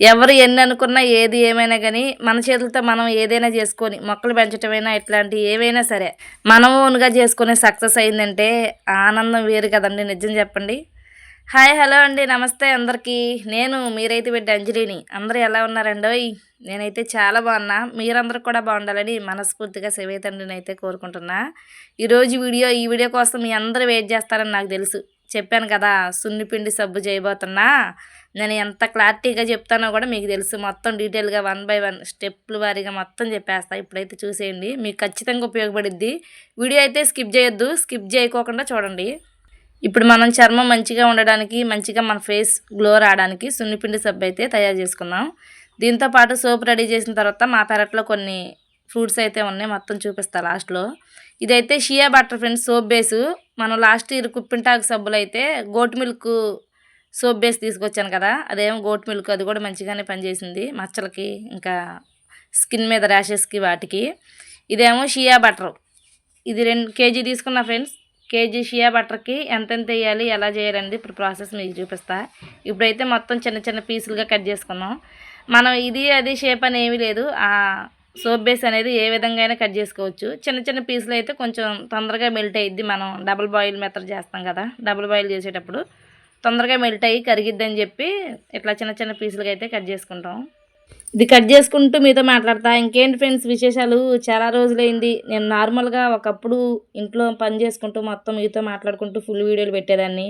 ఎవరు ఎన్ని అనుకున్నా ఏది ఏమైనా కానీ మన చేతులతో మనం ఏదైనా చేసుకొని మొక్కలు పెంచటమైనా ఇట్లాంటి ఏవైనా సరే మనం ఓన్గా చేసుకునే సక్సెస్ అయిందంటే ఆనందం వేరు కదండి నిజం చెప్పండి. హాయ్ హలో అండి నమస్తే అందరికీ. నేను మీరైతే బిడ్డ అంజలిని. అందరూ ఎలా ఉన్నారండి? ఓయ్ నేనైతే చాలా బాగున్నా. మీరందరూ కూడా బాగుండాలని మనస్ఫూర్తిగా శివే అయితే కోరుకుంటున్నా. ఈరోజు వీడియో ఈ వీడియో కోసం మీ అందరూ వెయిట్ చేస్తారని నాకు తెలుసు. చెప్పాను కదా సున్నిపిండి సబ్బు చేయబోతున్నా. నేను ఎంత క్లారిటీగా చెప్తానో కూడా మీకు తెలుసు. మొత్తం డీటెయిల్గా వన్ బై వన్ స్టెప్లు వారీగా మొత్తం చెప్పేస్తా. ఇప్పుడైతే చూసేయండి. మీకు ఖచ్చితంగా ఉపయోగపడిద్ది. వీడియో అయితే స్కిప్ చేయొద్దు. స్కిప్ చేయకోకుండా చూడండి. ఇప్పుడు మనం చర్మం మంచిగా ఉండడానికి మంచిగా మన ఫేస్ గ్లో రావడానికి సున్నిపిండి సబ్బు అయితే తయారు చేసుకుందాం దీంతో పాటు సోప్ రెడీ చేసిన తర్వాత మా పెరట్లో కొన్ని ఫ్రూట్స్ అయితే ఉన్నాయి. మొత్తం చూపిస్తా లాస్ట్లో. ఇదైతే shea butter friends soap base. మనం లాస్ట్ ఇయర్ కుప్పింటాకు సబ్బులు అయితే గోట్ మిల్క్ సోప్ బేస్ తీసుకొచ్చాను కదా అదేమో గోట్ మిల్క్ అది కూడా మంచిగానే పనిచేసింది. మచ్చలకి ఇంకా స్కిన్ మీద ర్యాషెస్కి వాటికి. ఇదేమో షియా బటర్ ఇది రెండు కేజీ తీసుకున్నా ఫ్రెండ్స్ కేజీ షియా బటర్కి ఎంతెంత వేయాలి ఎలా చేయాలండి ఇప్పుడు ప్రాసెస్ మీకు చూపిస్తా. ఇప్పుడైతే మొత్తం చిన్న చిన్న పీసులుగా కట్ చేసుకున్నాం. మనం ఇది అది షేప్ అని ఏమీ లేదు. ఆ సోప్ బేస్ అనేది ఏ విధంగా అయినా కట్ చేసుకోవచ్చు. చిన్న చిన్న పీసులు అయితే కొంచెం తొందరగా మెల్ట్ అయ్యిద్ది మనం డబుల్ బాయిల్ మెథడ్ చేస్తాం కదా డబుల్ బాయిల్ చేసేటప్పుడు. తొందరగా మెల్ట్ అయ్యి కరిగిద్దని చెప్పి ఇట్లా చిన్న చిన్న పీసులుగా అయితే కట్ చేసుకుంటాం. ఇది కట్ చేసుకుంటూ మీతో మాట్లాడతా. ఇంకేంటి ఫ్రెండ్స్ విశేషాలు? చాలా రోజులైంది. నేను నార్మల్గా ఒకప్పుడు ఇంట్లో పని చేసుకుంటూ మొత్తం మీతో మాట్లాడుకుంటూ ఫుల్ వీడియోలు పెట్టేదాన్ని.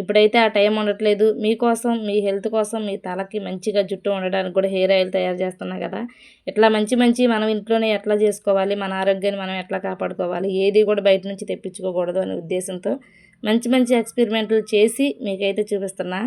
ఇప్పుడైతే ఆ టైం ఉండట్లేదు. మీకోసం మీ హెల్త్ కోసం మీ తలకి మంచిగా జుట్టు ఉండడానికి కూడా హెయిర్ ఆయిల్ తయారు చేస్తున్నా కదా. ఇట్లా మంచి మంచి మనం ఇంట్లోనే ఎట్లా చేసుకోవాలి? మన ఆరోగ్యాన్ని మనం ఎట్లా కాపాడుకోవాలి? ఏది కూడా బయట నుంచి తెప్పించుకోకూడదు అనే ఉద్దేశంతో మంచి మంచి ఎక్స్పెరిమెంట్లు చేసి మీకైతే చూపిస్తున్నా.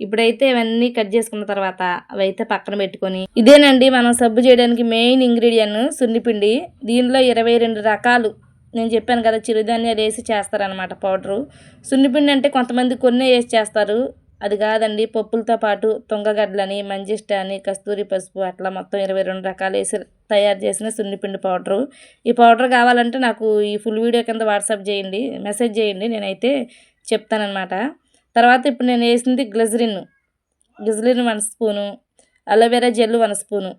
ఇప్పుడైతే ఇవన్నీ కట్ చేసుకున్న తర్వాత అవైతే పక్కన పెట్టుకొని ఇదేనండి మనం సబ్బు చేయడానికి మెయిన్ ఇంగ్రీడియంట్ సున్నిపిండి. దీనిలో ఇరవై రెండు రకాలు. నేను చెప్పాను కదా చిరుధాన్యాలు వేసి చేస్తారనమాట పౌడరు. సున్నిపిండి అంటే కొంతమంది కొన్ని వేసి చేస్తారు. అది కాదండి పప్పులతో పాటు తుంగగడ్డలని మంజిష్ట అని కస్తూరి పసుపు అట్లా మొత్తం ఇరవై రెండు రకాలు వేసి తయారు చేసిన సున్నిపిండి పౌడరు. ఈ పౌడర్ కావాలంటే నాకు ఈ ఫుల్ వీడియో కింద వాట్సాప్ చేయండి మెసేజ్ చేయండి నేనైతే చెప్తానమాట తర్వాత ఇప్పుడు నేను వేసింది glycerin glycerin one spoon aloe vera gel one spoon.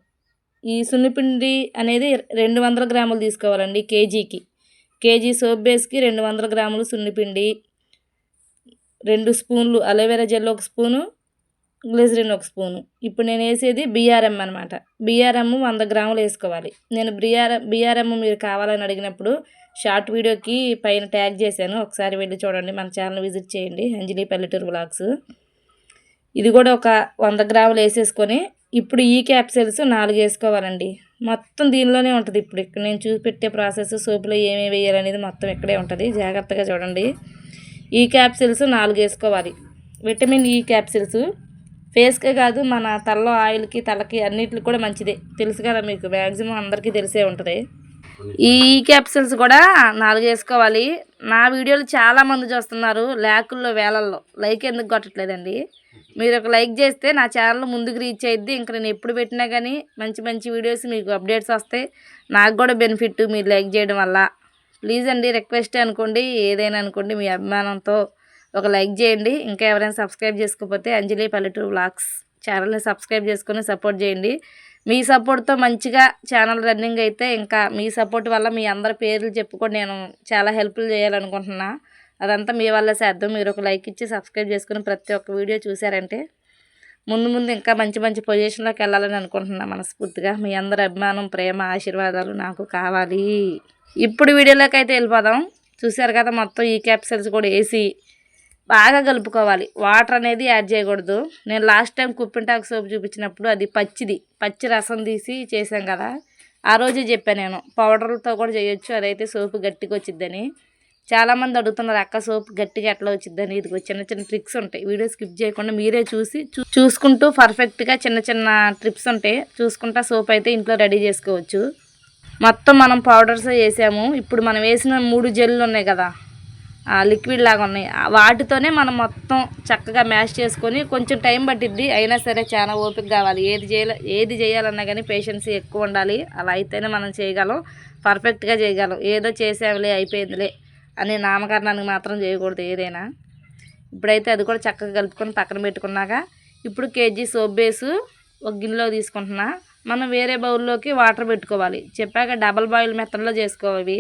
ఈ సున్నిపిండి అనేది రెండు వందల గ్రాములు తీసుకోవాలండి కేజీకి. కేజీ సోప్ బేస్కి రెండు వందల గ్రాములు సున్నిపిండి రెండు స్పూన్లు అలోవెరా జెల్ ఒక స్పూను గ్లిజరిన్ ఒక స్పూను. ఇప్పుడు నేను వేసేది బిఆర్ఎం అనమాట బిఆర్ఎం వంద గ్రాములు వేసుకోవాలి. నేను బిఆర్ఎం బిఆర్ఎం మీరు కావాలని అడిగినప్పుడు షార్ట్ వీడియోకి పైన ట్యాగ్ చేశాను. ఒకసారి వెళ్ళి చూడండి. మన ఛానల్ విజిట్ చేయండి. అంజలి పల్లెటూరు బ్లాగ్స్ ఇది కూడా ఒక వంద గ్రాములు వేసేసుకొని ఇప్పుడు ఈ క్యాప్సిల్స్ నాలుగు వేసుకోవాలండి. మొత్తం దీనిలోనే ఉంటుంది ఇప్పుడు. ఇక్కడ నేను చూపెట్టే ప్రాసెస్ సోపులో ఏమేమి వేయాలనేది మొత్తం ఇక్కడే ఉంటుంది. జాగ్రత్తగా చూడండి. ఈ క్యాప్సిల్స్ నాలుగు వేసుకోవాలి. విటమిన్ ఈ క్యాప్సిల్స్ ఫేస్కే కాదు మన తలలో ఆయిల్కి తలకి అన్నిటికి కూడా మంచిదే. తెలుసు కదా మీకు మ్యాక్సిమం అందరికీ తెలిసే ఉంటుంది. ఈ క్యాప్సిల్స్ కూడా నాలుగు వేసుకోవాలి. నా వీడియోలు చాలామంది చూస్తున్నారు ల్యాకుల్లో వేలల్లో. లైక్ ఎందుకు కొట్టట్లేదండి? మీరు ఒక లైక్ చేస్తే నా ఛానల్ ముందుకు రీచ్ అయ్యిద్ది ఇంకా నేను ఎప్పుడు పెట్టినా కానీ మంచి మంచి వీడియోస్ మీకు అప్డేట్స్ వస్తాయి. నాకు కూడా బెనిఫిట్ మీరు లైక్ చేయడం వల్ల. ప్లీజ్ అండి రిక్వెస్ట్ అనుకోండి ఏదైనా అనుకోండి మీ అభిమానంతో ఒక లైక్ చేయండి. ఇంకా ఎవరైనా సబ్స్క్రైబ్ చేసుకోకపోతే అంజలి పల్లెటూరు వ్లాగ్స్ ఛానల్ని సబ్స్క్రైబ్ చేసుకొని సపోర్ట్ చేయండి. మీ సపోర్ట్తో మంచిగా ఛానల్ రన్నింగ్ అయితే ఇంకా మీ సపోర్ట్ వల్ల మీ అందరి పేర్లు చెప్పుకొని నేను చాలా హెల్ప్లు చేయాలనుకుంటున్నా. అదంతా మీ వల్ల చేద్దాం మీరు ఒక లైక్ ఇచ్చి సబ్స్క్రైబ్ చేసుకుని ప్రతి ఒక్క వీడియో చూసారంటే ముందు ముందు ఇంకా మంచి మంచి పొజిషన్లోకి వెళ్ళాలని అనుకుంటున్నా మనస్ఫూర్తిగా. మీ అందరి అభిమానం ప్రేమ ఆశీర్వాదాలు నాకు కావాలి. ఇప్పుడు వీడియోలోకి అయితే వెళ్ళిపోదాం. చూసారు కదా మొత్తం ఈ క్యాప్సిల్స్ కూడా వేసి బాగా కలుపుకోవాలి. వాటర్ అనేది యాడ్ చేయకూడదు. నేను లాస్ట్ టైం కుప్పింటాకు సోప్ చూపించినప్పుడు అది పచ్చిది. పచ్చి రసం తీసి చేశాం కదా. ఆ రోజే చెప్పాను నేను. పౌడర్లతో కూడా చేయొచ్చు. అదైతే సోపు గట్టిగా వచ్చిద్దని. చాలామంది అడుగుతున్నారు అక్క సోప్ గట్టిగా ఎట్లా వచ్చిద్దని? ఇది చిన్న చిన్న ట్రిక్స్ ఉంటాయి. వీడియో స్కిప్ చేయకుండా మీరే చూసి చూ- చూసుకుంటూ పర్ఫెక్ట్గా చిన్న చిన్న ట్రిప్స్ ఉంటాయి చూసుకుంటా సోప్ అయితే ఇంట్లో రెడీ చేసుకోవచ్చు. మొత్తం మనం పౌడర్స్ వేసాము. ఇప్పుడు మనం వేసిన మూడు జెల్లు ఉన్నాయి కదా. లిక్విడ్ లాగా ఉన్నాయి. వాటితోనే మనం మొత్తం చక్కగా మ్యాష్ చేసుకొని కొంచెం టైం పట్టిద్ది. అయినా సరే చాలా ఓపిక కావాలి. ఏది చేయాలి ఏది చేయాలన్నా కానీ పేషెన్స్ ఎక్కువ ఉండాలి. అలా అయితేనే మనం చేయగలం. పర్ఫెక్ట్గా చేయగలం. ఏదో చేసేవలే అయిపోయిందిలే అనే నామకరణానికి మాత్రం చేయకూడదు ఏదైనా. ఇప్పుడైతే అది కూడా చక్కగా కలుపుకొని పక్కన పెట్టుకున్నాక ఇప్పుడు కేజీ సోప్ బేసు ఒక గిన్నెలో తీసుకుంటున్నా. మనం వేరే బౌల్లోకి వాటర్ పెట్టుకోవాలి. చెప్పాక డబల్ బాయిల్ మెథడ్లో చేసుకోవాలి.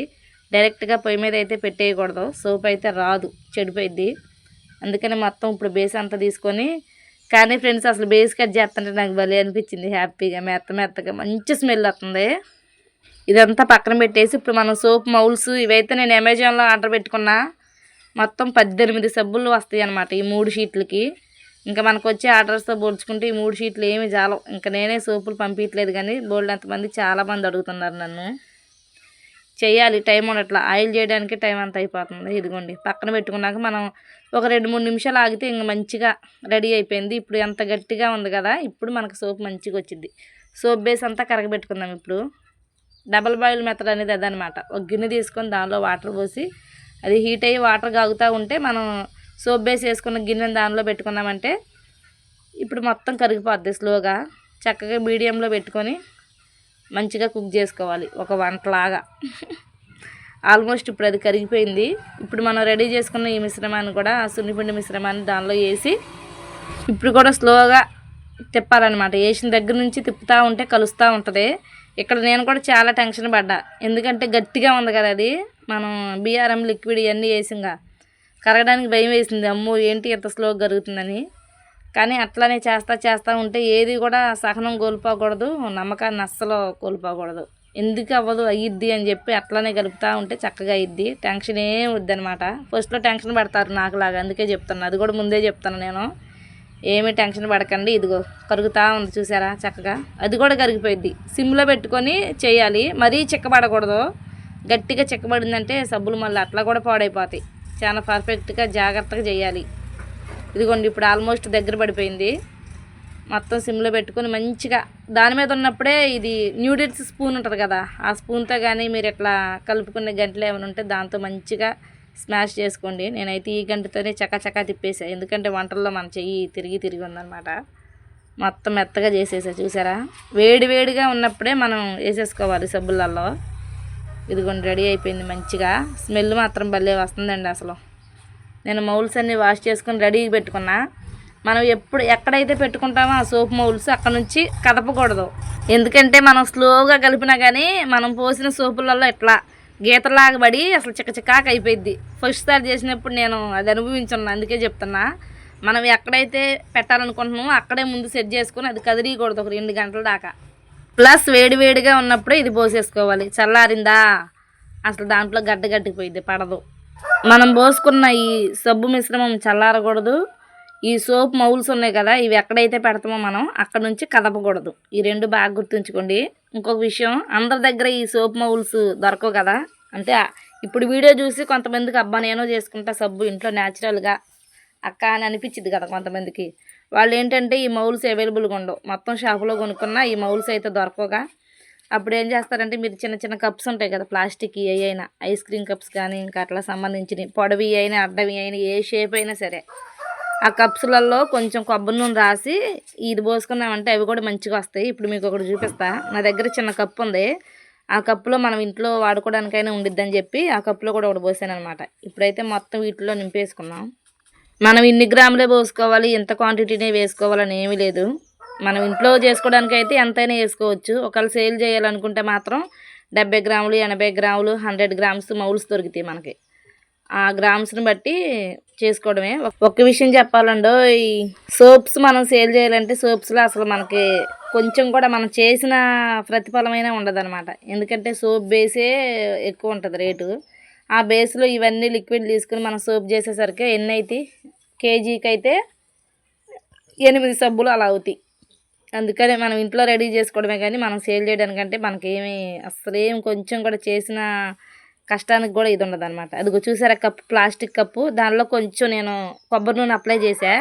డైరెక్ట్గా పొయ్యి మీద అయితే పెట్టేయకూడదు. సోప్ అయితే రాదు. చెడిపోయిద్ది. అందుకని మొత్తం ఇప్పుడు బేస్ అంతా తీసుకొని కానీ ఫ్రెండ్స్ అసలు బేస్ కట్ చేస్తుంటే నాకు భలే అనిపించింది. హ్యాపీగా మెత్త మెత్తగా మంచి స్మెల్ వస్తుంది. ఇదంతా పక్కన పెట్టేసి ఇప్పుడు మనం సోప్ మౌల్స్ ఇవైతే నేను అమెజాన్లో ఆర్డర్ పెట్టుకున్నా మొత్తం పద్దెనిమిది సబ్బులు వస్తాయి అన్నమాట ఈ మూడు షీట్లకి. ఇంకా మనకు వచ్చే ఆర్డర్స్తో పోల్చుకుంటే ఈ మూడు షీట్లు ఏమి చాలవు ఇంకా నేనే సోపులు పంపించలేదు కానీ బోల్డ్ ఎంతమంది చాలామంది అడుగుతున్నారు నన్ను. చేయాలి టైం ఉండట్లా ఆయిల్ చేయడానికి టైం అంత అయిపోతుంది. ఇదిగోండి పక్కన పెట్టుకున్నాక మనం ఒక రెండు మూడు నిమిషాలు ఆగితే ఇంక మంచిగా రెడీ అయిపోయింది. ఇప్పుడు ఎంత గట్టిగా ఉంది కదా ఇప్పుడు మనకు సోప్ మంచిగా వచ్చింది. సోప్ బేస్ అంతా కరగబెట్టుకుందాం ఇప్పుడు. డబల్ బాయిల్ మెథడ్ అనేది అదనమాట. ఒక గిన్నె తీసుకొని దానిలో వాటర్ పోసి అది హీట్ అయ్యి వాటర్ కాగుతూ ఉంటే మనం సోప్ బేస్ వేసుకున్న గిన్నెని దానిలో పెట్టుకున్నామంటే ఇప్పుడు మొత్తం కరిగిపోద్ది స్లోగా. చక్కగా మీడియంలో పెట్టుకొని మంచిగా కుక్ చేసుకోవాలి ఒక వంటలాగా. ఆల్మోస్ట్ ఇప్పుడు అది కరిగిపోయింది. ఇప్పుడు మనం రెడీ చేసుకున్న ఈ మిశ్రమాన్ని కూడా ఆ సున్నిపిండి మిశ్రమాన్ని దానిలో వేసి ఇప్పుడు కూడా స్లోగా తిప్పాలన్నమాట. వేసిన దగ్గర నుంచి తిప్పుతూ ఉంటే కలుస్తూ ఉంటుంది. ఇక్కడ నేను కూడా చాలా టెన్షన్ పడ్డా. ఎందుకంటే గట్టిగా ఉంది కదా అది. మనం బీఆర్ఎం లిక్విడ్ ఇవన్నీ వేసింగా. కరగడానికి భయం వేసింది. అమ్మో ఏంటి ఎంత స్లోగా కరుగుతుందని కానీ అట్లానే చేస్తా చేస్తూ ఉంటే ఏది కూడా సహనం కోల్పోకూడదు నమ్మకాన్ని అస్సలు కోల్పోకూడదు. ఎందుకు అవ్వదు? అయ్యిద్ది అని చెప్పి అట్లానే గలుపుతూ ఉంటే చక్కగా అయ్యిద్ది టెన్షన్ ఏం వద్దనమాట ఫస్ట్లో టెన్షన్ పడతారు నాకులాగా అందుకే చెప్తాను అది కూడా ముందే చెప్తాను నేను. ఏమీ టెన్షన్ పడకండి ఇదిగో కరుగుతూ ఉంది చూసారా చక్కగా. అది కూడా కరిగిపోయింది సిమ్లో పెట్టుకొని చేయాలి. మరీ చిక్కబడకూడదు. గట్టిగా చిక్కబడిందంటే సబ్బులు మళ్ళీ అట్లా కూడా పాడైపోతాయి. చాలా పర్ఫెక్ట్గా జాగ్రత్తగా చేయాలి. ఇదిగోండి ఇప్పుడు ఆల్మోస్ట్ దగ్గర పడిపోయింది. మొత్తం సిమ్లో పెట్టుకొని మంచిగా దాని మీద ఉన్నప్పుడే ఇది న్యూడిల్స్ స్పూన్ ఉంటుంది కదా ఆ స్పూన్తో కానీ మీరు ఇట్లా కలుపుకునే గంటలు ఏమైనా ఉంటే దాంతో మంచిగా స్మాష్ చేసుకోండి. నేనైతే ఈ గంటతోనే చకాచకా తిప్పేసా ఎందుకంటే వంటల్లో మన చెయ్యి తిరిగి తిరిగి ఉందన్నమాట. మొత్తం మెత్తగా చేసేసా చూసారా? వేడి వేడిగా ఉన్నప్పుడే మనం వేసేసుకోవాలి సబ్బులలో. ఇదిగోండి రెడీ అయిపోయింది మంచిగా. స్మెల్ మాత్రం భలే వస్తుందండి అసలు. నేను మౌల్స్ అన్నీ వాష్ చేసుకొని రెడీ పెట్టుకున్నా. మనం ఎప్పుడు ఎక్కడైతే పెట్టుకుంటామో ఆ సోప్ మౌల్స్ అక్కడ నుంచి కదపకూడదు. ఎందుకంటే మనం స్లోగా కలిపినా కానీ మనం పోసిన సోపులలో ఇట్లా గీతలాగా పడి అసలు చిక్కచిక్కాక అయిపోయింది ఫస్ట్ సారి చేసినప్పుడు నేను అది అనుభవించున్నా అందుకే చెప్తున్నా. మనం ఎక్కడైతే పెట్టాలనుకుంటున్నామో అక్కడే ముందు సెట్ చేసుకుని అది కదిరియకూడదు ఒక రెండు గంటల దాకా. ప్లస్ వేడివేడిగా ఉన్నప్పుడే ఇది పోసేసుకోవాలి. చల్లారిందా? అసలు దాంట్లో గడ్డ గడ్డిపోయింది పడదు. మనం పోసుకున్న ఈ సబ్బు మిశ్రమం చల్లారకూడదు. ఈ సోప్ మౌల్స్ ఉన్నాయి కదా ఇవి ఎక్కడైతే పెడతామో మనం అక్కడ నుంచి కదపకూడదు. ఈ రెండు బాగా గుర్తుంచుకోండి. ఇంకొక విషయం అందరి దగ్గర ఈ సోప్ మౌల్స్ దొరకవు కదా. అంటే ఇప్పుడు వీడియో చూసి కొంతమందికి అబ్బా నేను చేసుకుంటా సబ్బు ఇంట్లో న్యాచురల్గా అక్క అని అనిపించింది కదా కొంతమందికి. వాళ్ళు ఏంటంటే ఈ మౌల్స్ అవైలబుల్గా ఉండవు. మొత్తం షాపులో కొనుక్కున్న ఈ మౌల్స్ అయితే దొరకవుగా. అప్పుడు ఏం చేస్తారంటే మీరు చిన్న చిన్న కప్స్ ఉంటాయి కదా ప్లాస్టిక్ ఏ అయినా ఐస్ క్రీమ్ కప్స్ కానీ ఇంకా అట్లా సంబంధించినవి పొడవి అయినా అడ్డవి అయినా ఏ షేప్ అయినా సరే. ఆ కప్స్లలో కొంచెం కొబ్బరి నూనె రాసి ఇది పోసుకున్నామంటే అవి కూడా మంచిగా వస్తాయి. ఇప్పుడు మీకు ఒకటి చూపిస్తా. నా దగ్గర చిన్న కప్పు ఉంది. ఆ కప్పులో మనం ఇంట్లో వాడుకోవడానికైనా ఉండిద్దని చెప్పి ఆ కప్పులో కూడా ఒకటి పోసాను అనమాట ఇప్పుడైతే మొత్తం వీటిలో నింపేసుకున్నాం. మనం ఇన్ని గ్రాములే పోసుకోవాలి ఎంత క్వాంటిటీనే వేసుకోవాలని ఏమీ లేదు. మనం ఇంట్లో చేసుకోవడానికి అయితే ఎంతైనా వేసుకోవచ్చు. ఒకవేళ సేల్ చేయాలనుకుంటే మాత్రం డెబ్బై గ్రాములు ఎనభై గ్రాములు హండ్రెడ్ గ్రామ్స్ మౌల్స్ దొరుకుతాయి మనకి. ఆ గ్రామ్స్ని బట్టి చేసుకోవడమే. ఒక్క విషయం చెప్పాలండో ఈ సోప్స్ మనం సేల్ చేయాలంటే సోప్స్లో అసలు మనకి కొంచెం కూడా మనం చేసిన ప్రతిఫలమైన ఉండదన్నమాట. ఎందుకంటే సోప్ బేసే ఎక్కువ ఉంటుంది రేటు. ఆ బేస్లో ఇవన్నీ లిక్విడ్ తీసుకుని మనం సోప్ చేసేసరికి ఎన్ని అవుతాయి కేజీకి అయితే ఎనిమిది సబ్బులు అలా అవుతాయి. అందుకనే మనం ఇంట్లో రెడీ చేసుకోవడమే కానీ మనం సేల్ చేయడానికంటే మనకేమి అసలేం కొంచెం కూడా చేసిన కష్టానికి కూడా ఇది ఉండదు అనమాట అదిగో చూసారా కప్పు ప్లాస్టిక్ కప్పు. దానిలో కొంచెం నేను కొబ్బరి నూనె అప్లై చేసా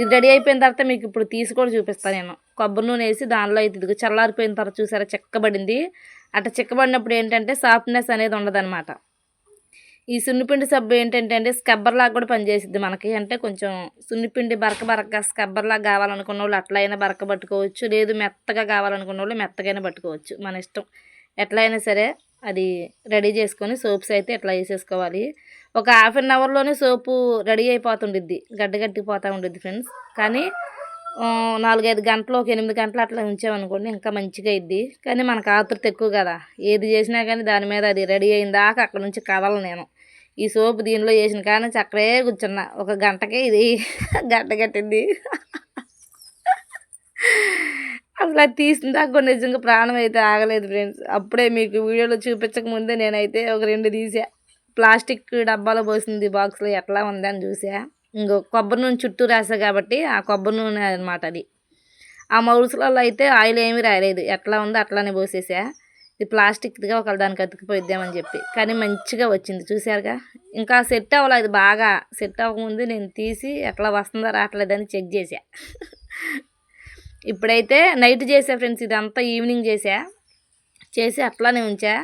ఇది రెడీ అయిపోయిన తర్వాత మీకు ఇప్పుడు తీసి కూడా చూపిస్తాను నేను. కొబ్బరి నూనె వేసి దానిలో అయితే ఇదిగో చల్లారిపోయిన తర్వాత చూసారా చెక్కబడింది. అట్లా చెక్కబడినప్పుడు ఏంటంటే సాఫ్ట్నెస్ అనేది ఉండదన్నమాట. ఈ సున్నిపిండి సబ్బు ఏంటంటే అండి స్కబ్బర్ లాగా కూడా పనిచేసిద్ది మనకి. అంటే కొంచెం సున్నిపిండి బరక బరక స్కబ్బర్ లాగా కావాలనుకున్న వాళ్ళు అట్లయినా బరక పట్టుకోవచ్చు. లేదు మెత్తగా కావాలనుకున్న వాళ్ళు మెత్తగైనా పట్టుకోవచ్చు. మన ఇష్టం. ఎట్లయినా సరే అది రెడీ చేసుకొని సోప్స్ అయితే ఎట్లా వేసేసుకోవాలి. ఒక హాఫ్ అన్ అవర్లోనే సోపు రెడీ అయిపోతుండిద్ది. గడ్డ గట్టిపోతూ ఉండిద్ది ఫ్రెండ్స్. కానీ నాలుగైదు గంటలు ఒక ఎనిమిది గంటలు అట్లా ఉంచామనుకోండి ఇంకా మంచిగా ఇద్ది కానీ మనకు ఆతృత ఎక్కువ కదా. ఏది చేసినా కానీ దాని మీద అది రెడీ అయిన దాకా అక్కడ నుంచి కదలను నేను. ఈ సోపు దీనిలో వేసిన కానీ చక్కడే కూర్చున్నా. ఒక గంటకే ఇది గంట కట్టింది. అసలు అది తీసిన దాకా నిజంగా ప్రాణం అయితే ఆగలేదు ఫ్రెండ్స్ అప్పుడే మీకు వీడియోలో చూపించక ముందే నేనైతే ఒక రెండు తీసా. ప్లాస్టిక్ డబ్బాలో పోసింది బాక్స్లో ఎట్లా ఉందని చూసా. ఇంకో కొబ్బరి నూనె చుట్టూ రాసా కాబట్టి ఆ కొబ్బరి నూనె అనమాట అది. ఆ మౌల్స్లలో అయితే ఆయిల్ ఏమీ రాలేదు ఎట్లా ఉందో అట్లానే పోసేసా. ఇది ప్లాస్టిక్గా ఒకవేళ దానికి అతికిపోయిద్దామని చెప్పి. కానీ మంచిగా వచ్చింది. చూసారుగా ఇంకా సెట్ అవ్వలేదు. బాగా సెట్ అవ్వకముందు నేను తీసి ఎట్లా వస్తుందో రావట్లేదని చెక్ చేసా ఇప్పుడైతే నైట్ చేసా ఫ్రెండ్స్. ఇదంతా ఈవినింగ్ చేసా చేసి అట్లానే ఉంచా.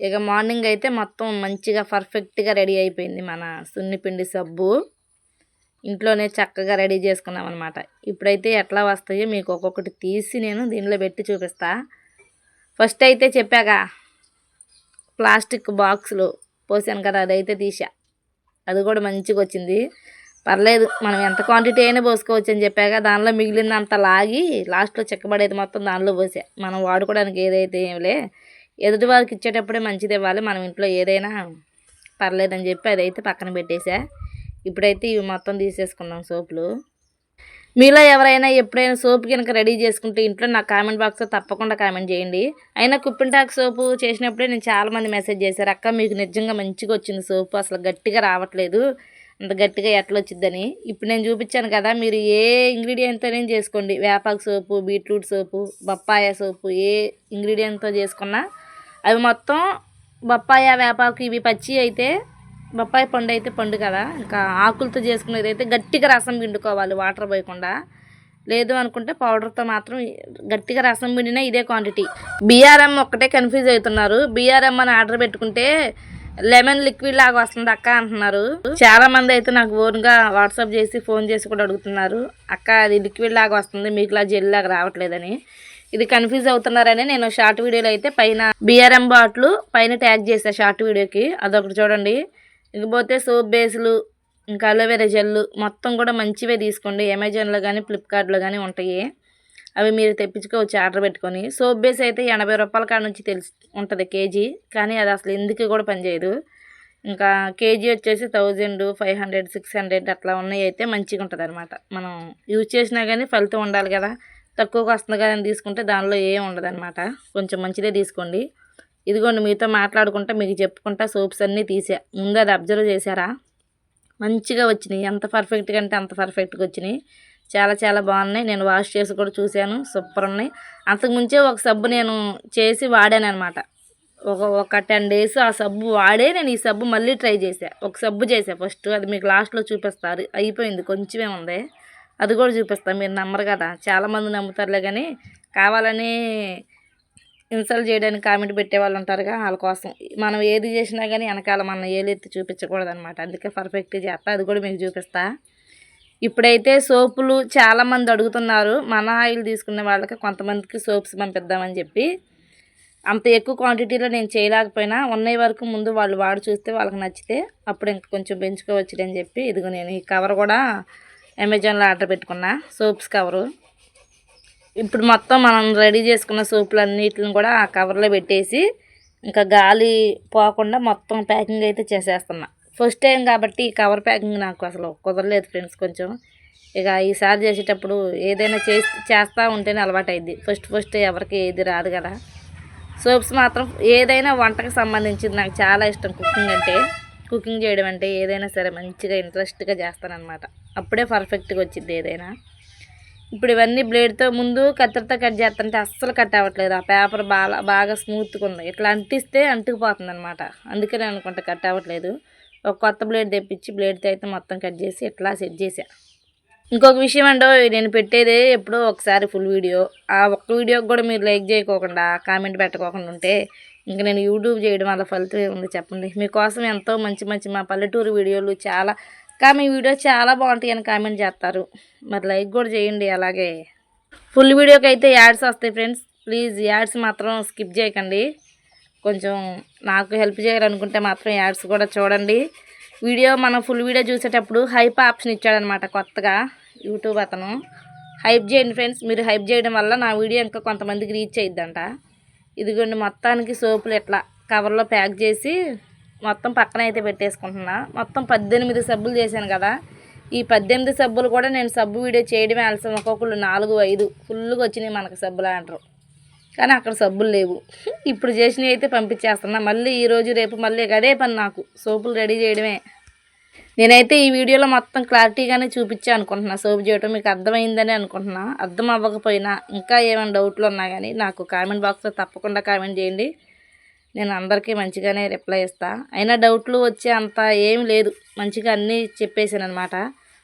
ఇక మార్నింగ్ అయితే మొత్తం మంచిగా పర్ఫెక్ట్గా రెడీ అయిపోయింది మన సున్నిపిండి సబ్బు. ఇంట్లోనే చక్కగా రెడీ చేసుకున్నాం అనమాట ఇప్పుడైతే ఎట్లా వస్తాయో మీకు ఒక్కొక్కటి తీసి నేను దీనిలో పెట్టి చూపిస్తాను ఫస్ట్ అయితే చెప్పాగా ప్లాస్టిక్ బాక్సులు పోసాను కదా అదైతే తీసా అది కూడా మంచిగా వచ్చింది పర్లేదు మనం ఎంత క్వాంటిటీ అయినా పోసుకోవచ్చు అని చెప్పాక దానిలో మిగిలినంత లాగి లాస్ట్లో చెక్కబడేది మొత్తం దానిలో పోసా. మనం వాడుకోవడానికి ఏదైతే ఏమిలే ఎదుటి వారికి ఇచ్చేటప్పుడే మంచిది ఇవ్వాలి మనం ఇంట్లో ఏదైనా పర్లేదని చెప్పి అదైతే పక్కన పెట్టేసా ఇప్పుడైతే ఇవి మొత్తం తీసేసుకున్నాం సోపులు. మీలో ఎవరైనా ఎప్పుడైనా సోప్ కనుక రెడీ చేసుకుంటే ఇంట్లో నాకు కామెంట్ బాక్స్లో తప్పకుండా కామెంట్ చేయండి. అయినా కుప్పింటాక్ సోపు చేసినప్పుడే నేను చాలామంది మెసేజ్ చేశారు అక్క మీకు నిజంగా మంచిగా వచ్చింది సోపు అసలు గట్టిగా రావట్లేదు అంత గట్టిగా ఎట్లా వచ్చిందని? ఇప్పుడు నేను చూపించాను కదా మీరు ఏ ఇంగ్రీడియంట్తోనే చేసుకోండి. వేపాకు సోపు బీట్రూట్ సోపు బొప్పాయ సోపు ఏ ఇంగ్రీడియంట్తో చేసుకున్నా అవి మొత్తం బొప్పాయ వేపాకు ఇవి పచ్చి అయితే బొప్పాయి పండు అయితే పండు కదా. ఇంకా ఆకులతో చేసుకునేది అయితే గట్టిగా రసం పిండుకోవాలి వాటర్ పోయకుండా. లేదు అనుకుంటే పౌడర్తో మాత్రం గట్టిగా రసం పిండినా ఇదే క్వాంటిటీ. బీఆర్ఎం ఒక్కటే కన్ఫ్యూజ్ అవుతున్నారు. బీఆర్ఎం అని ఆర్డర్ పెట్టుకుంటే లెమన్ లిక్విడ్ లాగా వస్తుంది అక్క అంటున్నారు. చాలా మంది అయితే నాకు ఓన్గా వాట్సాప్ చేసి ఫోన్ చేసి కూడా అడుగుతున్నారు. అక్క అది లిక్విడ్ లాగా వస్తుంది మీకు ఇలా జెల్ లాగా రావట్లేదని. ఇది కన్ఫ్యూజ్ అవుతున్నారని నేను షార్ట్ వీడియోలో అయితే పైన బిఆర్ఎం బాటిల్ పైన ట్యాగ్ చేసా షార్ట్ వీడియోకి. అదొకటి చూడండి. ఇకపోతే సోప్ బేస్లు ఇంకా అలోవెరా జెల్లు మొత్తం కూడా మంచివే తీసుకోండి. అమెజాన్లో కానీ ఫ్లిప్కార్ట్లో కానీ ఉంటాయి. అవి మీరు తెప్పించుకోవచ్చు ఆర్డర్ పెట్టుకొని. సోప్ బేస్ అయితే ఎనభై రూపాయల కాడ నుంచి తెలిసి ఉంటుంది కేజీ. కానీ అది అసలు ఎందుకు కూడా పనిచేయదు. ఇంకా కేజీ వచ్చేసి thousand five hundred six hundred అట్లా ఉన్నాయి అయితే మంచిగా ఉంటుంది అనమాట మనం యూజ్ చేసినా కానీ ఫలితం ఉండాలి కదా. తక్కువగా వస్తుంది కదా అని తీసుకుంటే దానిలో ఏం ఉండదు కొంచెం మంచిదే తీసుకోండి. ఇదిగోండి మీతో మాట్లాడుకుంటా మీకు చెప్పుకుంటా సోప్స్ అన్నీ తీసా. ముందు అది అబ్జర్వ్ చేశారా? మంచిగా వచ్చినాయి. ఎంత పర్ఫెక్ట్గా అంటే అంత పర్ఫెక్ట్గా వచ్చినాయి. చాలా చాలా బాగున్నాయి. నేను వాష్ చేసి కూడా చూశాను. సూపర్ ఉన్నాయి. అంతకుముంచే ఒక సబ్బు నేను చేసి వాడాను అనమాట ఒక ఒక టెన్ డేస్ ఆ సబ్బు వాడే నేను ఈ సబ్బు మళ్ళీ ట్రై చేసా ఒక సబ్బు చేసా ఫస్ట్. అది మీకు లాస్ట్లో చూపిస్తారు. అయిపోయింది. కొంచెమే ఉంది. అది కూడా చూపిస్తాను మీరు నమ్మరు కదా. చాలామంది నమ్ముతారులే కానీ కావాలని ఇన్సల్ట్ చేయడానికి కామెంట్ పెట్టే వాళ్ళు ఉంటారుగా వాళ్ళ కోసం. మనం ఏది చేసినా కానీ వెనకాల మనం ఏలెత్తి చూపించకూడదు అనమాట అందుకే పర్ఫెక్ట్గా చేస్తా అది కూడా మీకు చూపిస్తా. ఇప్పుడైతే సోపులు చాలామంది అడుగుతున్నారు మన ఆయిల్ తీసుకునే వాళ్ళకి కొంతమందికి సోప్స్ పంపిద్దామని చెప్పి. అంత ఎక్కువ క్వాంటిటీలో నేను చేయలేకపోయినా ఉన్న వరకు ముందు వాళ్ళు వాడు చూస్తే వాళ్ళకి నచ్చితే అప్పుడు ఇంకా కొంచెం పెంచుకోవచ్చు అని చెప్పి ఇదిగో నేను ఈ కవర్ కూడా అమెజాన్లో ఆర్డర్ పెట్టుకున్నా సోప్స్ కవరు ఇప్పుడు మొత్తం మనం రెడీ చేసుకున్న సూపులు అన్నిటిని కూడా ఆ కవర్లో పెట్టేసి ఇంకా గాలి పోకుండా మొత్తం ప్యాకింగ్ అయితే చేసేస్తున్నా. ఫస్ట్ టైం కాబట్టి కవర్ ప్యాకింగ్ నాకు అసలు కుదరలేదు ఫ్రెండ్స్ కొంచెం. ఇక ఈసారి చేసేటప్పుడు ఏదైనా చేసి చేస్తూ ఉంటేనే అలవాటు అయింది ఫస్ట్ ఫస్ట్ ఎవరికి ఏది రాదు కదా. సోప్స్ మాత్రం ఏదైనా వంటకు సంబంధించింది నాకు చాలా ఇష్టం కుకింగ్ అంటే. కుకింగ్ చేయడం అంటే ఏదైనా సరే మంచిగా ఇంట్రెస్ట్గా చేస్తానన్నమాట. అప్పుడే పర్ఫెక్ట్గా వచ్చింది ఏదైనా. ఇప్పుడు ఇవన్నీ బ్లేడ్తో ముందు కత్తెరతో కట్ చేస్తుంటే అస్సలు కట్ అవ్వట్లేదు. ఆ పేపర్ బాగా బాగా స్మూత్గా ఉంది. ఇట్లా అంటిస్తే అంటుకుపోతుంది అనమాట అందుకనే అనుకుంటా కట్ అవ్వట్లేదు. ఒక కొత్త బ్లేడ్ తెప్పించి బ్లేడ్తో అయితే మొత్తం కట్ చేసి ఇట్లా సెట్ చేసా ఇంకొక విషయం అంటే నేను పెట్టేదే ఎప్పుడో ఒకసారి ఫుల్ వీడియో ఆ ఒక్క వీడియోకి కూడా మీరు లైక్ చేయకోకుండా కామెంట్ పెట్టకోకుండా ఉంటే ఇంకా నేను యూట్యూబ్ చేయడం వల్ల ఫలితం ఉంది చెప్పండి. మీకోసం ఎంతో మంచి మంచి మా పల్లెటూరు వీడియోలు చాలా కానీ మీ వీడియో చాలా బాగుంటాయి అని కామెంట్ చేస్తారు. మరి లైక్ కూడా చేయండి అలాగే. ఫుల్ వీడియోకి అయితే యాడ్స్ వస్తాయి ఫ్రెండ్స్ ప్లీజ్ యాడ్స్ మాత్రం స్కిప్ చేయకండి. కొంచెం నాకు హెల్ప్ చేయాలనుకుంటే మాత్రం యాడ్స్ కూడా చూడండి. వీడియో మనం ఫుల్ వీడియో చూసేటప్పుడు హైప్ ఆప్షన్ ఇచ్చాడనమాట కొత్తగా యూట్యూబ్ అతను. హైప్ చేయండి ఫ్రెండ్స్ మీరు హైప్ చేయడం వల్ల నా వీడియో ఇంకా కొంతమందికి రీచ్ అయ్యిద్దంట ఇదిగోండి మొత్తానికి సోపులు ఎట్లా కవర్లో ప్యాక్ చేసి మొత్తం పక్కన అయితే పెట్టేసుకుంటున్నా. మొత్తం పద్దెనిమిది సబ్బులు చేశాను కదా. ఈ పద్దెనిమిది సబ్బులు కూడా నేను సబ్బు వీడియో చేయడమే ఆలస్యం. ఒక్కొక్కళ్ళు నాలుగు ఐదు ఫుల్గా వచ్చినాయి మనకు సబ్బులు అంటారు. కానీ అక్కడ సబ్బులు లేవు. ఇప్పుడు చేసినవి అయితే పంపించేస్తున్నా. మళ్ళీ ఈరోజు రేపు మళ్ళీ అదే పని నాకు. సోపులు రెడీ చేయడమే. నేనైతే ఈ వీడియోలో మొత్తం క్లారిటీగానే చూపించా అనుకుంటున్నా. సోపు చేయటం మీకు అర్థమైందని అనుకుంటున్నా. అర్థం అవ్వకపోయినా ఇంకా ఏమైనా డౌట్లు ఉన్నా కానీ నాకు కామెంట్ బాక్స్లో తప్పకుండా కామెంట్ చేయండి. నేను అందరికీ మంచిగానే రిప్లై ఇస్తా. అయినా డౌట్లు వచ్చే అంత ఏం లేదు. మంచిగా అన్నీ చెప్పేసాను అనమాట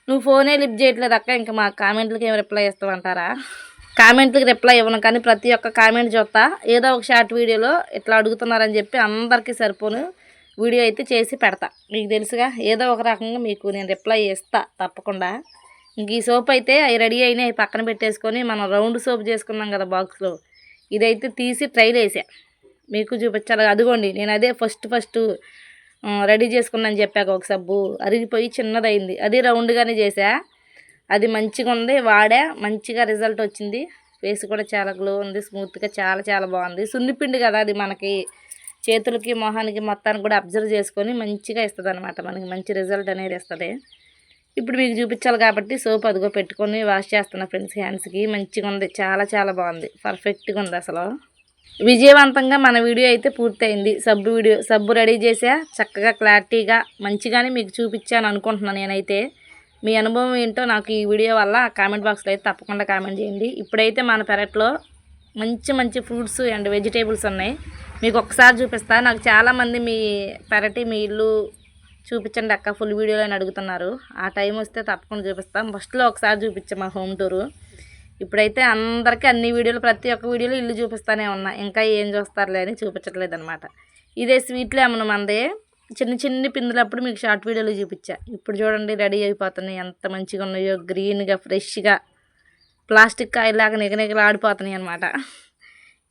నువ్వు ఫోనే లిఫ్ట్ చేయట్లేదు అక్క ఇంకా మా కామెంట్లకి ఏం రిప్లై ఇస్తామంటారా కామెంట్లకి రిప్లై ఇవ్వను కానీ ప్రతి ఒక్క కామెంట్ చూస్తా. ఏదో ఒక షార్ట్ వీడియోలో ఇట్లా అడుగుతున్నారని చెప్పి అందరికీ సరిపోను. వీడియో అయితే చేసి పెడతా. మీకు తెలుసుగా ఏదో ఒక రకంగా మీకు నేను రిప్లై ఇస్తా తప్పకుండా. ఇంక ఈ సోప్ అయితే అవి రెడీ అయినాయి పక్కన పెట్టేసుకొని మనం రౌండ్ సోప్ చేసుకున్నాం కదా బాక్స్లో ఇదైతే తీసి ట్రైల్ వేసా మీకు చూపించాలి అదిగోండి నేను అదే ఫస్ట్ ఫస్ట్ రెడీ చేసుకున్నాను చెప్పాక ఒక సబ్బు. అరిగిపోయి చిన్నదైంది అది రౌండ్గానే చేసా అది మంచిగా ఉంది వాడా. మంచిగా రిజల్ట్ వచ్చింది. ఫేస్ కూడా చాలా గ్లో ఉంది స్మూత్గా చాలా చాలా బాగుంది. సున్నిపిండి కదా అది మనకి. చేతులకి మొహానికి మొత్తానికి కూడా అబ్జర్వ్ చేసుకొని మంచిగా ఇస్తుంది అనమాట మనకి. మంచి రిజల్ట్ అనేది ఇస్తుంది. ఇప్పుడు మీకు చూపించాలి కాబట్టి సోప్ అదిగో పెట్టుకొని వాష్ చేస్తున్నా ఫ్రెండ్స్ హ్యాండ్స్కి. మంచిగా ఉంది చాలా చాలా బాగుంది. పర్ఫెక్ట్గా ఉంది అసలు. విజయవంతంగా మన వీడియో అయితే పూర్తయింది. సబ్బు వీడియో సబ్బు రెడీ చేసా. చక్కగా క్లారిటీగా మంచిగానే మీకు చూపించాను అనుకుంటున్నాను నేనైతే. మీ అనుభవం ఏంటో నాకు ఈ వీడియో వల్ల కామెంట్ బాక్స్లో అయితే తప్పకుండా కామెంట్ చేయండి. ఇప్పుడైతే మన పెరట్లో మంచి మంచి ఫ్రూట్స్ అండ్ వెజిటేబుల్స్ ఉన్నాయి. మీకు ఒకసారి చూపిస్తా. నాకు చాలామంది మీ పెరటి మీ ఇల్లు చూపించండి అక్క ఫుల్ వీడియోలో అని అడుగుతున్నారు. ఆ టైం వస్తే తప్పకుండా చూపిస్తాం. ఫస్ట్లో ఒకసారి చూపించాం మా హోమ్ టూరు. ఇప్పుడైతే అందరికీ అన్ని వీడియోలు ప్రతి ఒక్క వీడియోలో ఇల్లు చూపిస్తానే ఉన్నా. ఇంకా ఏం చూస్తారులే అని చూపించట్లేదు అనమాట ఇదే స్వీట్లే అమ్మను మందే? చిన్న చిన్ని పిందులప్పుడు మీకు షార్ట్ వీడియోలు చూపించా. ఇప్పుడు చూడండి రెడీ అయిపోతున్నాయి. ఎంత మంచిగా ఉన్నాయో గ్రీన్గా ఫ్రెష్గా ప్లాస్టిక్ కాయలాగా నిగనిగలు ఆడిపోతున్నాయి అనమాట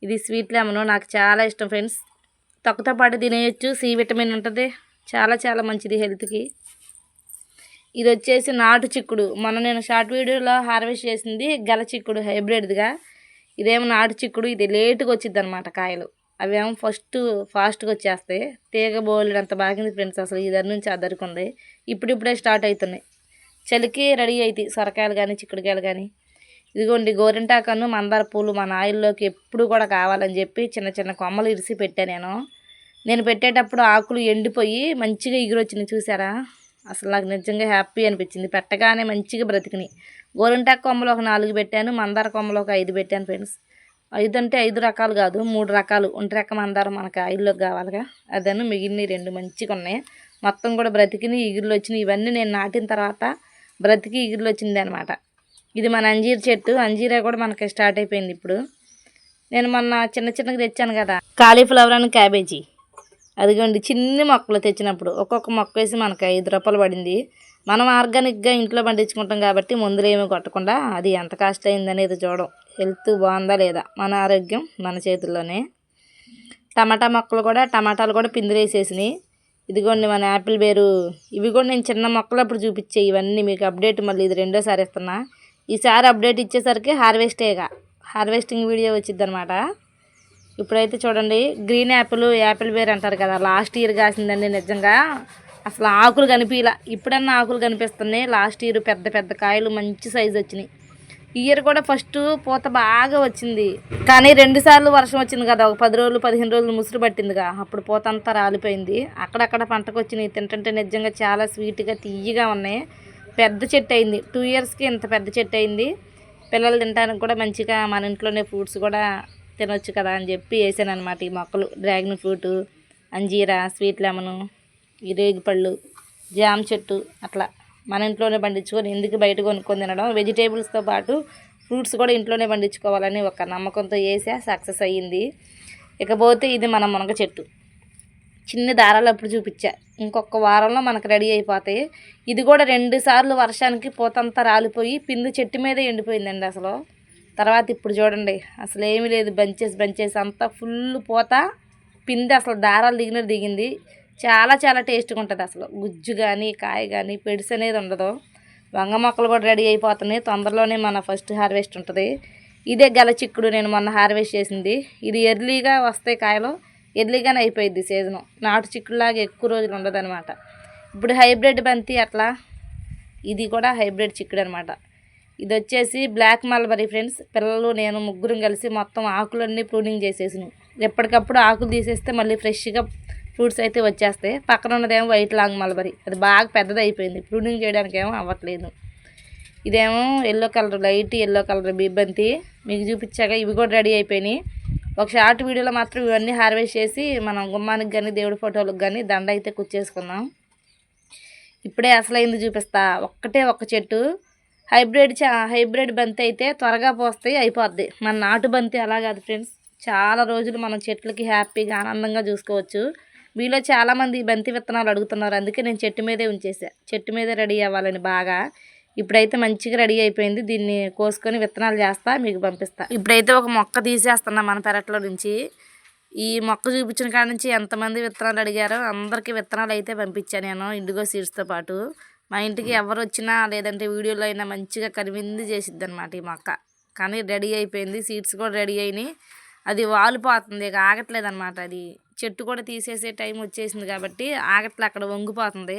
ఇది స్వీట్ లెమన్ నాకు చాలా ఇష్టం ఫ్రెండ్స్. తక్కువతో పాటు తినేయచ్చు సి విటమిన్ ఉంటుంది. చాలా చాలా మంచిది హెల్త్కి. ఇది వచ్చేసి నాటు చిక్కుడు. మొన్న నేను షార్ట్ వీడియోలో హార్వెస్ట్ చేసింది గల చిక్కుడు హైబ్రిడ్గా ఇదేమో నాటు చిక్కుడు ఇది లేటుగా వచ్చింది అనమాట కాయలు. అవేమో ఫస్ట్ ఫాస్ట్గా వచ్చేస్తాయి. తీగ బోల్డ్ అంత బాగింది ఫ్రెండ్స్ అసలు ఇద్దరి నుంచి అద్దరికి ఇప్పుడిప్పుడే స్టార్ట్ అవుతున్నాయి చలికి రెడీ అవుతాయి సొరకాయలు కానీ చిక్కుడుకాయలు కానీ ఇదిగోండి గోరింటాకను మందార పూలు మన ఆయిల్లోకి ఎప్పుడు కూడా కావాలని చెప్పి చిన్న చిన్న కొమ్మలు ఇరిసి పెట్టాను నేను. నేను పెట్టేటప్పుడు ఆకులు ఎండిపోయి మంచిగా ఎగురొచ్చినాయి చూసారా? అసలు నాకు నిజంగా హ్యాపీ అనిపించింది. పెట్టగానే మంచిగా బ్రతికినాయి గోరింటాకు కొమ్మలు ఒక నాలుగు పెట్టాను మందార కొమ్మలు ఒక ఐదు పెట్టాను ఫ్రెండ్స్ ఐదు అంటే ఐదు రకాలు కాదు మూడు రకాలు. ఒంటి రకం మందారం మనకు ఆయిల్లోకి కావాలిగా. అదను మిగిలినవి రెండు మంచిగా ఉన్నాయి మొత్తం కూడా బ్రతికిని ఇగురులు వచ్చినాయి ఇవన్నీ నేను నాటిన తర్వాత బ్రతికి ఇగురులు వచ్చింది అనమాట ఇది మన అంజీర్ చెట్టు. అంజీరా కూడా మనకి స్టార్ట్ అయిపోయింది ఇప్పుడు. నేను మొన్న చిన్న చిన్నగా తెచ్చాను కదా కాలీఫ్లవర్ అని క్యాబేజీ. అదిగోండి చిన్ని మొక్కలు తెచ్చినప్పుడు ఒక్కొక్క మొక్క వేసి మనకి ఐదు రూపాయలు పడింది. మనం ఆర్గానిక్గా ఇంట్లో పండించుకుంటాం కాబట్టి మందులు ఏమీ కొట్టకుండా అది ఎంత కాస్ట్ అయిందనేది చూడం. హెల్త్ బాగుందా లేదా? మన ఆరోగ్యం మన చేతుల్లోనే. టమాటా మొక్కలు కూడా టమాటాలు కూడా పిందిరేసేసినాయి ఇదిగోండి మన యాపిల్ బేరు. ఇవి కూడా నేను చిన్న మొక్కలు అప్పుడు చూపించే ఇవన్నీ మీకు అప్డేట్ మళ్ళీ ఇది రెండోసారి ఇస్తున్నా. ఈసారి అప్డేట్ ఇచ్చేసరికి హార్వెస్టేగా. హార్వెస్టింగ్ వీడియో వచ్చిందనమాట ఇప్పుడైతే చూడండి గ్రీన్ యాపిల్ యాపిల్ బేర్ అంటారు కదా లాస్ట్ ఇయర్ కాసిందండి నిజంగా. అసలు ఆకులు కనిపించలా ఇప్పుడన్నా ఆకులు కనిపిస్తున్నాయి. లాస్ట్ ఇయర్ పెద్ద పెద్ద కాయలు మంచి సైజు వచ్చినాయి. ఇయర్ కూడా ఫస్ట్ పూత బాగా వచ్చింది. కానీ రెండు సార్లు వర్షం వచ్చింది కదా ఒక పది రోజులు పదిహేను రోజులు ముసురు పట్టిందిగా. అప్పుడు పూత అంతా రాలిపోయింది. అక్కడక్కడ పంటకు వచ్చినాయి. తింటుంటే నిజంగా చాలా స్వీట్గా తీయగా ఉన్నాయి. పెద్ద చెట్టు అయింది. టూ ఇయర్స్కి ఇంత పెద్ద చెట్టు అయింది. పిల్లలు తినడానికి కూడా మంచిగా మన ఇంట్లోనే ఫ్రూట్స్ కూడా తినొచ్చు కదా అని చెప్పి వేసాను అనమాట ఈ మొక్కలు. డ్రాగన్ ఫ్రూట్ అంజీరా స్వీట్ లెమను ఈ రేగిపళ్ళు జామ చెట్టు అట్లా మన ఇంట్లోనే పండించుకొని ఎందుకు బయట కొనుక్కొని తినడం? వెజిటేబుల్స్తో పాటు ఫ్రూట్స్ కూడా ఇంట్లోనే పండించుకోవాలని ఒక నమ్మకంతో వేసా సక్సెస్ అయ్యింది. ఇకపోతే ఇది మన మునగ చెట్టు. చిన్న దారాలు అప్పుడు చూపించా. ఇంకొక వారంలో మనకు రెడీ అయిపోతాయి. ఇది కూడా రెండు సార్లు వర్షానికి పూతంతా రాలిపోయి పిందు చెట్టు మీదే ఎండిపోయిందండి అసలు. తర్వాత ఇప్పుడు చూడండి అసలు ఏమీ లేదు బంచెస్ బంచెస్ అంతా ఫుల్ పూత పిండి అసలు దారాలు దిగినట్టు దిగింది. చాలా చాలా టేస్ట్గా ఉంటుంది అసలు. గుజ్జు కానీ కాయ కానీ పెడిసి అనేది ఉండదు. వంగ మొక్కలు కూడా రెడీ అయిపోతున్నాయి. తొందరలోనే మన ఫస్ట్ హార్వెస్ట్ ఉంటుంది. ఇదే గల చిక్కుడు నేను మొన్న హార్వెస్ట్ చేసింది. ఇది ఎర్లీగా వస్తాయి కాయలు ఎర్లీగానే అయిపోయింది సీజను. నాటు చిక్కుడులాగా ఎక్కువ రోజులు ఉండదు ఇప్పుడు హైబ్రిడ్ బంతి అట్లా. ఇది కూడా హైబ్రిడ్ చిక్కుడు అనమాట ఇది వచ్చేసి బ్లాక్ మల్బరీ ఫ్రెండ్స్. పిల్లలు నేను ముగ్గురం కలిసి మొత్తం ఆకులన్నీ ప్రూనింగ్ చేసేసాను. ఎప్పటికప్పుడు ఆకులు తీసేస్తే మళ్ళీ ఫ్రెష్గా ఫ్రూట్స్ అయితే వచ్చేస్తాయి. పక్కన ఉన్నదేమో వైట్ లాంగ్ మల్బరీ. అది బాగా పెద్దది అయిపోయింది ప్రూనింగ్ చేయడానికి ఏమో అవ్వట్లేదు. ఇదేమో yellow colour light yellow colour బిబ్బంతి మీకు చూపించాక ఇవి కూడా రెడీ అయిపోయినాయి. ఒక షార్ట్ వీడియోలో మాత్రం ఇవన్నీ హార్వెస్ట్ చేసి మనం గుమ్మానికి కానీ దేవుడి ఫోటోలకు కానీ దండ అయితే కుచ్చేసుకుందాం. ఇప్పుడే అసలైంది చూపిస్తా. ఒక్కటే ఒక్క చెట్టు. హైబ్రిడ్ చా హైబ్రిడ్ బంతి అయితే త్వరగా పోస్తాయి అయిపోద్ది. మన నాటు బంతి అలా కాదు ఫ్రెండ్స్. చాలా రోజులు మనం చెట్లకి హ్యాపీగా ఆనందంగా చూసుకోవచ్చు. మీలో చాలామంది ఈ బంతి విత్తనాలు అడుగుతున్నారు. అందుకే నేను చెట్టు మీదే ఉంచేసా. చెట్టు మీదే రెడీ అవ్వాలని బాగా. ఇప్పుడైతే మంచిగా రెడీ అయిపోయింది. దీన్ని కోసుకొని విత్తనాలు చేస్తా మీకు పంపిస్తా. ఇప్పుడైతే ఒక మొక్క తీసేస్తున్నా మన పెరట్లో నుంచి. ఈ మొక్క చూపించిన కాడ నుంచి ఎంతమంది విత్తనాలు అడిగారో అందరికీ విత్తనాలు అయితే పంపించాను నేను ఇండిగో సీడ్స్తో పాటు. మా ఇంటికి ఎవరు వచ్చినా లేదంటే వీడియోలో అయినా మంచిగా కనివింది చేసిద్ది అనమాట ఈ మొక్క. కానీ రెడీ అయిపోయింది సీడ్స్ కూడా రెడీ అయినాయి. అది వాలిపోతుంది ఇక ఆగట్లేదు అనమాట అది. చెట్టు కూడా తీసేసే టైం వచ్చేసింది కాబట్టి ఆగట్లే అక్కడ వంగిపోతుంది.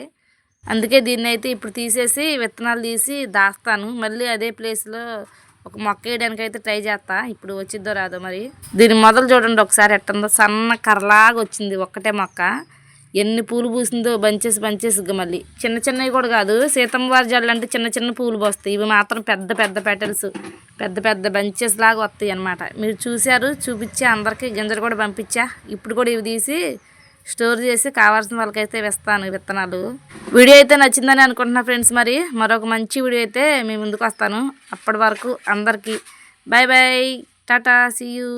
అందుకే దీన్ని అయితే ఇప్పుడు తీసేసి విత్తనాలు తీసి దాస్తాను. మళ్ళీ అదే ప్లేస్లో ఒక మొక్క వేయడానికి అయితే ట్రై చేస్తా. ఇప్పుడు వచ్చిద్దో రాదో మరి. దీని మొదలు చూడండి ఒకసారి ఎట్టందో సన్న కర్రలాగా వచ్చింది ఒక్కటే మొక్క. ఎన్ని పూలు పూసిందో బంచెస్ బంచెస్ మళ్ళీ. చిన్న చిన్నవి కూడా కాదు సీతమ్మవారి జల్లు అంటే చిన్న చిన్న పూలు పోస్తాయి. ఇవి మాత్రం పెద్ద పెద్ద పెటల్స్ పెద్ద పెద్ద బంచెస్ లాగా వస్తాయి అనమాట మీరు చూశారు చూపించి అందరికీ గింజలు కూడా పంపించా. ఇప్పుడు కూడా ఇవి తీసి స్టోర్ చేసి కావాల్సిన వాళ్ళకైతే వేస్తాను విత్తనాలు. వీడియో అయితే నచ్చిందని అనుకుంటున్నా ఫ్రెండ్స్ మరి. మరొక మంచి వీడియో అయితే మీ ముందుకు వస్తాను. అప్పటి వరకు అందరికీ bye bye tata see you.